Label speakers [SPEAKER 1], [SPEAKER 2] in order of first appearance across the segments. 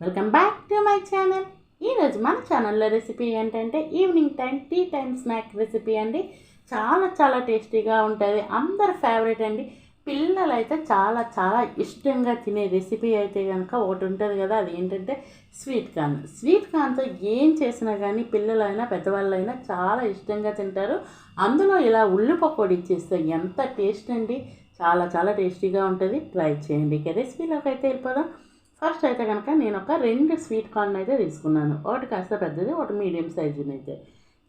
[SPEAKER 1] Welcome back to my channel ఈరోజు మన ఛానల్లో రెసిపీ ఏంటంటే evening time tea time snack recipe అండి. చాలా చాలా టేస్టీగా ఉంటుంది. అందరి ఫేవరెట్ అండి. పిల్లలు అయితే చాలా చాలా ఇష్టంగా తినే రెసిపీ అయితే కనుక ఒకటి ఉంటుంది కదా అది ఏంటంటే స్వీట్ కార్న్ స్వీట్ కార్న్తో ఏం చేసినా కానీ పిల్లలైనా పెద్దవాళ్ళైనా చాలా ఇష్టంగా తింటారు. అందులో ఇలా ఉల్లి పకోడీ చేస్తే ఎంత టేస్ట్ అండి. చాలా చాలా టేస్టీగా ఉంటుంది. ట్రై చేయండి. ఇక రెసిపీలోకి అయితే వెళ్ళిపోదాం. ఫస్ట్ అయితే కనుక నేను ఒక రెండు స్వీట్ కార్న్ అయితే తీసుకున్నాను. ఒకటి కాస్త పెద్దది ఒకటి మీడియం సైజుని అయితే.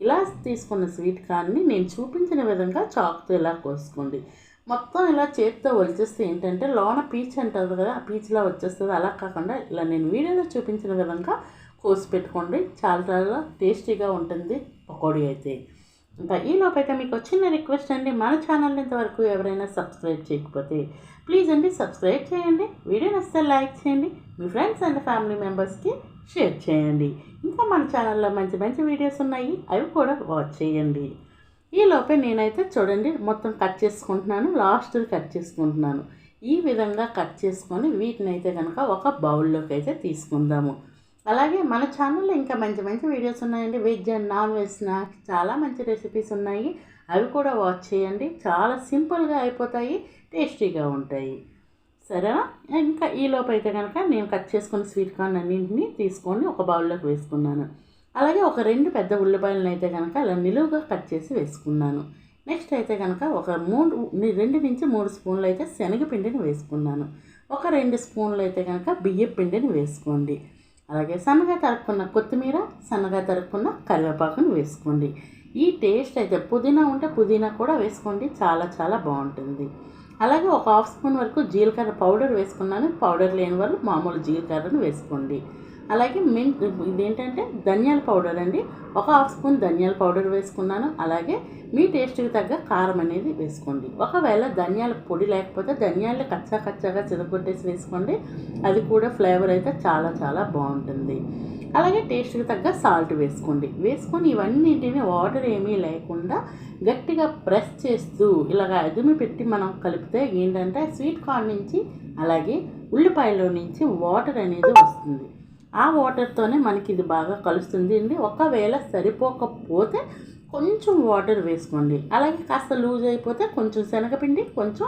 [SPEAKER 1] ఇలా తీసుకున్న స్వీట్ కార్న్ని నేను చూపించిన విధంగా చాక్తో ఇలా కోసుకోండి. మొత్తం ఇలా చేతితో ఒలిచేస్తే ఏంటంటే లోన పీచ్ అంటారు కదా ఆ పీచ్లా వచ్చేస్తుంది. అలా కాకుండా ఇలా నేను వీడియోలో చూపించిన విధంగా కోసి పెట్టుకోండి. చాలా చాలా టేస్టీగా ఉంటుంది పకోడీ అయితే. ఇంకా ఈ మీకు వచ్చిన రిక్వెస్ట్ అండి. మన ఛానల్ ఇంతవరకు ఎవరైనా సబ్స్క్రైబ్ చేయకపోతే ప్లీజ్ అండి సబ్స్క్రైబ్ చేయండి. వీడియో నచ్చితే లైక్ చేయండి. మీ ఫ్రెండ్స్ అండ్ ఫ్యామిలీ మెంబర్స్కి షేర్ చేయండి. ఇంకా మన ఛానల్లో మంచి మంచి వీడియోస్ ఉన్నాయి. అవి కూడా వాచ్ చేయండి. ఈ లోపే నేనైతే చూడండి మొత్తం కట్ చేసుకుంటున్నాను. లాస్ట్ కట్ చేసుకుంటున్నాను. ఈ విధంగా కట్ చేసుకొని వీటిని అయితే కనుక ఒక బౌల్లోకి అయితే తీసుకుందాము. అలాగే మన ఛానల్లో ఇంకా మంచి మంచి వీడియోస్ ఉన్నాయండి. Veg and non veg snacks చాలా మంచి రెసిపీస్ ఉన్నాయి. అవి కూడా వాచ్ చేయండి. చాలా సింపుల్గా అయిపోతాయి. టేస్టీగా ఉంటాయి. సరేనా? ఇంకా ఈ లోపు అయితే కనుక నేను కట్ చేసుకున్న స్వీట్ కార్న్ అన్నింటినీ తీసుకొని ఒక బౌల్లోకి వేసుకున్నాను. అలాగే ఒక రెండు పెద్ద ఉల్లిపాయలను అయితే కనుక అలా నిలువుగా కట్ చేసి వేసుకున్నాను. నెక్స్ట్ అయితే కనుక ఒక మూడు రెండు నుంచి మూడు స్పూన్లు అయితే శనగపిండిని వేసుకున్నాను. ఒక రెండు స్పూన్లు అయితే కనుక బియ్యం పిండిని వేసుకోండి. అలాగే సన్నగా తరుక్కున్న కొత్తిమీర సన్నగా తరుక్కున్న కరివేపాకును వేసుకోండి. ఈ టేస్ట్ అయితే పుదీనా ఉంటే పుదీనా కూడా వేసుకోండి చాలా చాలా బాగుంటుంది. అలాగే ఒక హాఫ్ స్పూన్ వరకు జీలకర్ర పౌడర్ వేసుకున్నాను. పౌడర్ లేని వాళ్ళు మామూలు జీలకర్రను వేసుకోండి. అలాగే మిన్ ఇదేంటంటే ధనియాల పౌడర్ అండి. ఒక హాఫ్ స్పూన్ ధనియాల పౌడర్ వేసుకున్నాను. అలాగే మీ టేస్ట్కి తగ్గ కారం అనేది వేసుకోండి. ఒకవేళ ధనియాల పొడి లేకపోతే ధనియాలు కచ్చా కచ్చాగా చిరగొట్టేసి వేసుకోండి. అది కూడా ఫ్లేవర్ అయితే చాలా చాలా బాగుంటుంది. అలాగే టేస్ట్కి తగ్గ సాల్ట్ వేసుకోండి. వేసుకొని ఇవన్నింటిని వాటర్ ఏమీ లేకుండా గట్టిగా ప్రెస్ చేస్తూ ఇలాగ అదుమి పెట్టి మనం కలిపితే ఏంటంటే స్వీట్ కార్న్ నుంచి అలాగే ఉల్లిపాయలో నుంచి వాటర్ అనేది వస్తుంది. ఆ వాటర్తోనే మనకి ఇది బాగా కలుస్తుంది అండి. ఒకవేళ సరిపోకపోతే కొంచెం వాటర్ వేసుకోండి. అలాగే కాస్త లూజ్ అయిపోతే కొంచెం శనగపిండి కొంచెం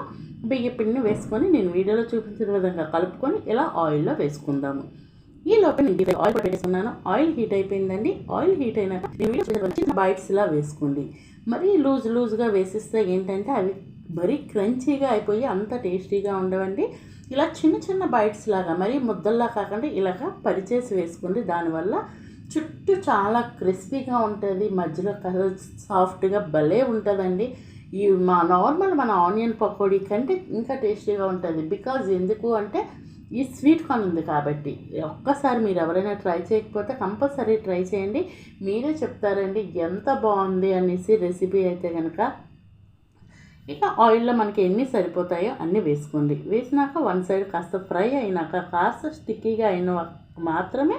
[SPEAKER 1] బియ్యపిండిని వేసుకొని నేను వీడియోలో చూపించిన విధంగా కలుపుకొని ఇలా ఆయిల్లో వేసుకుందాము. ఈ లోపల నేను ఆయిల్ పెట్టేసుకున్నాను ఆయిల్ హీట్ అయిపోయిందండి. ఆయిల్ హీట్ అయినాక నేను చిన్న బైట్స్ ఇలా వేసుకోండి. మరీ లూజ్ లూజ్గా వేసిస్తే ఏంటంటే అవి మరీ క్రంచీగా అయిపోయి అంత టేస్టీగా ఉండవండి. ఇలా చిన్న చిన్న బైట్స్ లాగా మరి ముద్దల్లా కాకుండా ఇలాగ పరిచేసి వేసుకోండి దానివల్ల చుట్టూ చాలా క్రిస్పీగా ఉంటుంది. మధ్యలో సాఫ్ట్గా భలే ఉంటుందండి. ఈ మా నార్మల్ మన ఆనియన్ పకోడీ కంటే ఇంకా టేస్టీగా ఉంటుంది. బికాజ్ ఎందుకు అంటే ఈ స్వీట్ కార్న్ ఉంది కాబట్టి. ఒక్కసారి మీరు ఎవరైనా ట్రై చేయకపోతే కంపల్సరీ ట్రై చేయండి. మీరే చెప్తారండి ఎంత బాగుంది అనేసి రెసిపీ అయితే కనుక ఇక ఆయిల్లో మనకి ఎన్ని సరిపోతాయో అన్ని వేసుకోండి. వేసినాక వన్ సైడ్ కాస్త ఫ్రై అయినాక కాస్త స్టిక్కీగా అయిన మాత్రమే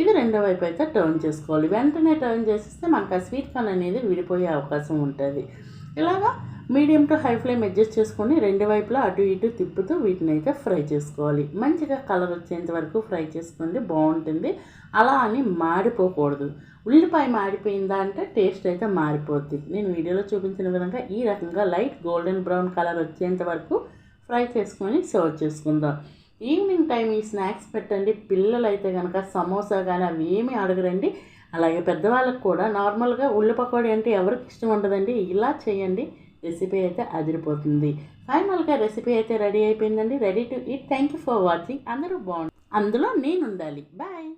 [SPEAKER 1] ఇది రెండో వైపు అయితే టర్న్ చేసుకోవాలి. వెంటనే టర్న్ చేసేస్తే మనకు ఆ స్వీట్ కార్న్ అనేది విడిపోయే అవకాశం ఉంటుంది. ఇలాగా medium to high flame adjust చేసుకొని రెండు వైపులా అటు ఇటు తిప్పుతూ వీటిని అయితే ఫ్రై చేసుకోవాలి. మంచిగా కలర్ వచ్చేంత వరకు ఫ్రై చేసుకోండి బాగుంటుంది. అలా అని మాడిపోకూడదు. ఉల్లిపాయ మాడిపోయిందా అంటే టేస్ట్ అయితే మారిపోద్ది. నేను వీడియోలో చూపించిన విధంగా ఈ రకంగా లైట్ గోల్డెన్ బ్రౌన్ కలర్ వచ్చేంత వరకు ఫ్రై చేసుకొని సర్వ్ చేసుకుందాం. ఈవినింగ్ టైం ఈ స్నాక్స్ పెట్టండి. పిల్లలు అయితే కనుక సమోసా కానీ అవి ఏమీ అడగరండి. అలాగే పెద్దవాళ్ళకి కూడా నార్మల్గా ఉల్లి పకోడీ అంటే ఎవరికి ఇష్టం ఉండదండి. ఇలా చేయండి. రెసిపీ అయితే అదిరిపోతుంది. ఫైనల్గా రెసిపీ అయితే రెడీ అయిపోయిందండి. Ready to eat. Thank you for watching. అందరూ బాగుంది అందులో నేను ఉండాలి బాయ్.